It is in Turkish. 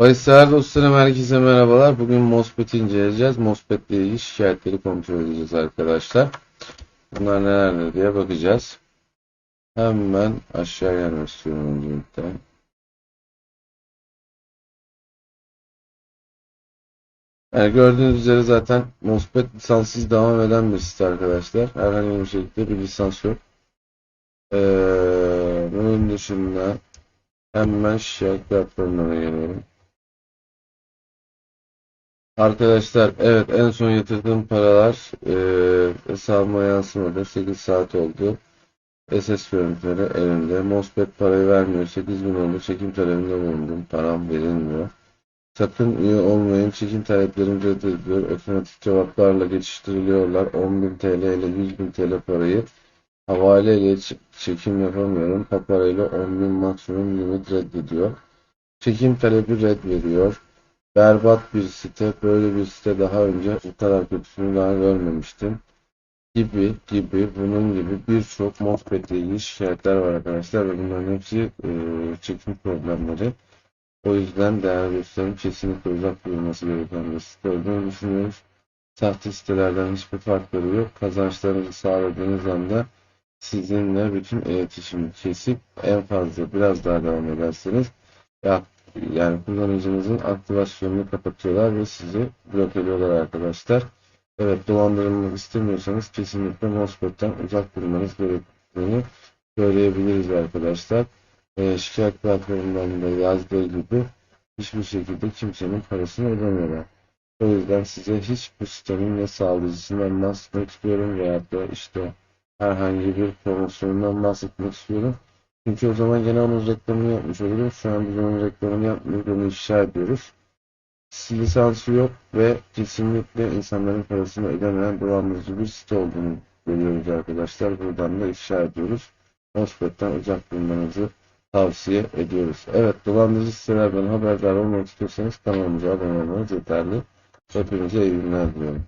Bayıslar dostlarım herkese merhabalar. Bugün MOSFET inceleyeceğiz. MOSFET ile ilgili şikayetleri kontrol edeceğiz arkadaşlar. Bunlar nelerdir diye bakacağız. Hemen aşağı gelmek istiyorum öncelikle. Yani gördüğünüz üzere zaten MOSFET lisanssız devam eden bir site arkadaşlar. Herhangi bir şekilde bir lisans yok. Ee, bunun dışında hemen şikayet platformlarına geliyorum. Arkadaşlar evet en son yatırdığım paralar e, hesabıma yansımadı. 8 saat oldu. SS görüntüleri elimde. MOSFET parayı vermiyor. 8000 oldu. Çekim talebinde bulundum. Param verilmiyor. Sakın üye olmayın. Çekim taleplerim reddediliyor. Otomatik cevaplarla geçiştiriliyorlar. 10.000 TL ile 100.000 TL parayı havale ile çekim yapamıyorum. Paparayla 10.000 maksimum limit reddediyor. Çekim talebi red veriyor. Berbat bir site. Böyle bir site daha önce bu kadar kötüsünü daha görmemiştim. Gibi gibi bunun gibi birçok MOSFET ile ilgili şikayetler var arkadaşlar ve bunların hepsi e, çekim problemleri. O yüzden değerli dostlarım kesinlikle uzak durulması gereken bir site olduğunu düşünüyoruz. Sahte sitelerden hiçbir farkları yok. Kazançlarınızı sağladığınız anda sizinle bütün iletişimi kesip en fazla biraz daha devam ederseniz ya yani kullanıcınızın aktivasyonunu kapatıyorlar ve sizi blok ediyorlar arkadaşlar. Evet dolandırılmak istemiyorsanız kesinlikle MOSFET'ten uzak durmanız gerektiğini söyleyebiliriz arkadaşlar. Ee, şikayet platformundan da yazdığı gibi hiçbir şekilde kimsenin parasını ödemiyorlar. O yüzden size hiç bu sitenin ne sağlayıcısından bahsetmek istiyorum veyahut da işte herhangi bir promosyonundan bahsetmek istiyorum. Çünkü o zaman gene onun reklamını yapmış oluyoruz. Şu an biz onun reklamını yapmıyoruz, onu ifşa ediyoruz. Lisansı yok ve kesinlikle insanların parasını ödemeyen dolandırıcı bir site olduğunu görüyoruz arkadaşlar. Buradan da ifşa ediyoruz. MOSFET'ten uzak durmanızı tavsiye ediyoruz. Evet dolandırıcı sitelerden haberdar olmak istiyorsanız kanalımıza abone olmanız yeterli. Hepinize iyi günler diliyorum.